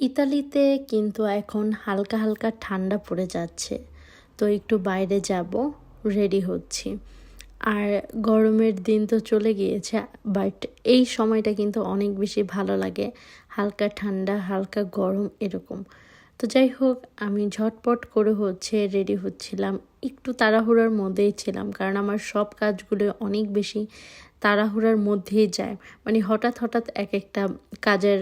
ইতালিতে কিন্তু এখন হালকা হালকা ঠান্ডা পড়ে যাচ্ছে। তো একটু বাইরে যাব রেডি হচ্ছি। আর গরমের দিন তো চলে গিয়েছে বাট এই সময়টা কিন্তু অনেক বেশি ভালো লাগে। হালকা ঠান্ডা, হালকা গরম এরকম। তো যাই হোক, আমি ঝটপট করে হচ্ছে রেডি হচ্ছিলাম। একটু তাড়াহুড়ার মধ্যেই ছিলাম, কারণ আমার সব কাজগুলো অনেক বেশি তাড়াহুড়ার মধ্যেই যায়। মানে হঠাৎ হঠাৎ এক একটা কাজের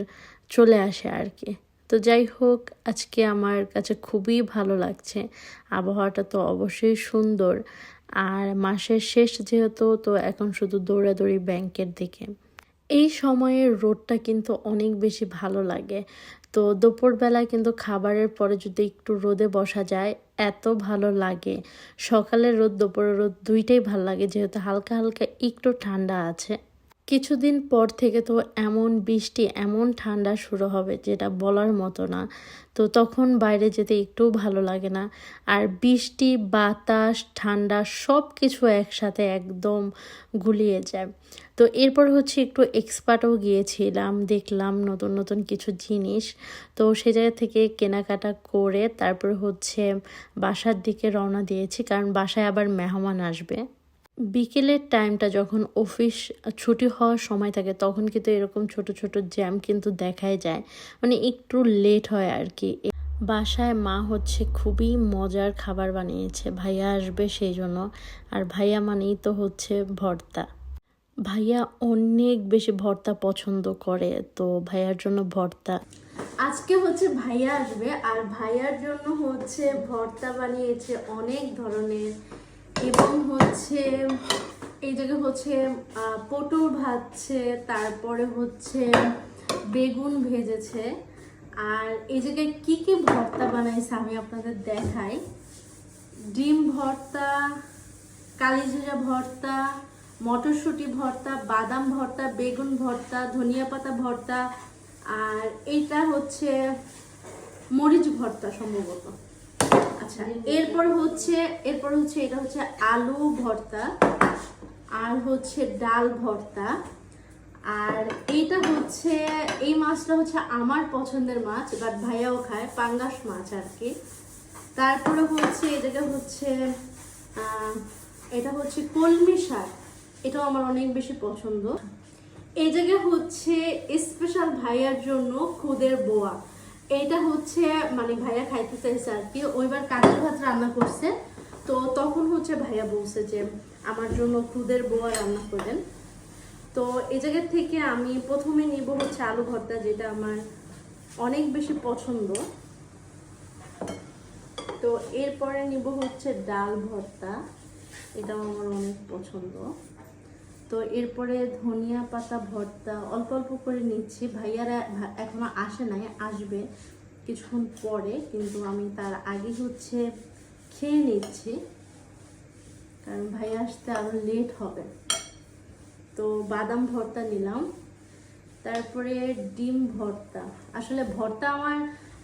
চলে আসে আর কি। তো যাই হোক, আজকে আমার কাছে খুবই ভালো লাগছে। আবহাওয়াটা তো অবশ্যই সুন্দর। আর মাসের শেষ যেহেতু, তো এখন শুধু দৌড়াদৌড়ি ব্যাংকের দিকে। এই সময়ের রোদটা কিন্তু অনেক বেশি ভালো লাগে। তো দুপুরবেলায় কিন্তু খাবারের পরে যদি একটু রোদে বসা যায়, এত ভালো লাগে। সকালের রোদ, দুপুরের রোদ দুইটাই ভালো লাগে, যেহেতু হালকা হালকা একটু ঠান্ডা আছে। কিছুদিন পর থেকে তো এমন বৃষ্টি, এমন ঠান্ডা শুরু হবে যেটা বলার মতো না। তো তখন বাইরে যেতে একটুও ভালো লাগে না। আর বৃষ্টি, বাতাস, ঠান্ডা সব কিছু একসাথে একদম গুলিয়ে যায়। তো এরপর হচ্ছে একটু এক্সপার্টও গিয়েছিলাম, দেখলাম নতুন নতুন কিছু জিনিস। তো সে জায়গা থেকে কেনাকাটা করে তারপর হচ্ছে বাসার দিকে রওনা দিয়েছি, কারণ বাসায় আবার মেহমান আসবে। বিকেলের টাইমটা যখন অফিস ছুটি হওয়ার সময় থাকে, তখন কিন্তু এরকম ছোট ছোট জ্যাম কিন্তু দেখাই যায়। মানে একটু লেট হয় আর কি বাসায় মা হচ্ছে খুবই মজার খাবার বানিয়েছে। ভাইয়া আসবে সেই জন্য। আর ভাইয়া মানেই তো হচ্ছে ভর্তা। ভাইয়া অনেক বেশি ভর্তা পছন্দ করে, তো ভাইয়ার জন্য ভর্তা। আজকে হচ্ছে ভাইয়া আসবে। আর ভাইয়ার জন্য হচ্ছে ভর্তা বানিয়েছে অনেক ধরনের। এবং হচ্ছে, এই জায়গায় হচ্ছে পটল ভাজছে, তারপরে হচ্ছে বেগুন ভেজেছে। আর এই জায়গায় কি কি ভর্তা বানাইছে আমি আপনাদের দেখাই। ডিম ভর্তা কালিজিরা ভর্তা, মটরশুঁটি ভর্তা, বাদাম ভর্তা, বেগুন ভর্তা, ধনিয়া পাতা ভর্তা, আর এইটা হচ্ছে মরিচ ভর্তা সম্ভবত। আচ্ছা এরপর হচ্ছে এরপর হচ্ছে এটা হচ্ছে আলু ভর্তা, আর হচ্ছে ডাল ভর্তা, আর এইটা হচ্ছে, এই মাছটা হচ্ছে আমার পছন্দের মাছ বাট ভাইয়াও খায়, পাঙ্গাস মাছ আর কি। তারপরে হচ্ছে জায়গা হচ্ছে এটা হচ্ছে কলমি শাক, এটাও আমার অনেক বেশি পছন্দ। এই জায়গায় হচ্ছে স্পেশাল ভাইয়ার জন্য খুদের বোয়া। এইটা হচ্ছে মানে ভাইয়া খাইতে চাইছে আর কি ওইবার কাঁচা ভাত রান্না করছে। তো তখন হচ্ছে ভাইয়া বলছে যে, আমার জন্য খুদের বোয়া রান্না করবেন তো এই জায়গা থেকে আমি প্রথমে নিব হচ্ছে আলু ভর্তা, যেটা আমার অনেক বেশি পছন্দ। তো এরপরে নিব হচ্ছে ডাল ভর্তা, এটাও আমার অনেক পছন্দ। তো এরপরে ধনিয়া পাতা, ভর্তা অল্প অল্প করে নিচ্ছি। ভাইয়ারা এখনও আসে নাই, আসবে কিছুক্ষণ পরে, কিন্তু আমি তার আগে হচ্ছে খেয়ে নিচ্ছি। কারণ ভাইয়া আসতে আরও লেট হবে। তো বাদাম ভর্তা নিলাম। তারপরে ডিম ভর্তা। আসলে ভর্তা আমার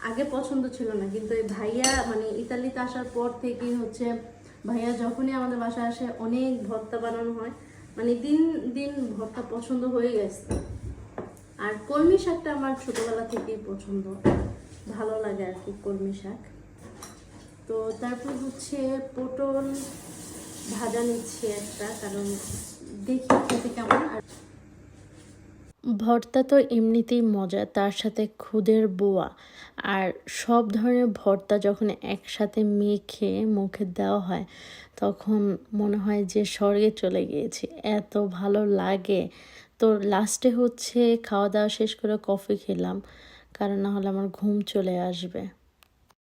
আগে পছন্দ ছিল না, কিন্তু এই ভাইয়া মানে ইতালিতে আসার পর থেকেই হচ্ছে ভাইয়া যখনই আমাদের বাসায় আসে অনেক ভর্তা বানানো হয়। মানে দিন দিন ভর্তা পছন্দ হয়ে গেছে। আর কলমি শাকটা আমার ছোটোবেলা থেকেই পছন্দ। ভালো লাগে আর কি কলমি শাক। তো তারপর হচ্ছে পটল ভাজা নিচ্ছি একটা, কারণ দেখি খেতে কেমন। আর ভর্তা তো এমনিতেই মজা, তার সাথে খুদের বোয়া। আর সব ধরনের ভর্তা যখন একসাথে মেখে মুখে দেওয়া হয়, তখন মনে হয় যে স্বর্গে চলে গিয়েছি। এত ভালো লাগে। তো লাস্টে হচ্ছে খাওয়া দাওয়া শেষ করে কফি খেলাম, কারণ না হলে আমার ঘুম চলে আসবে।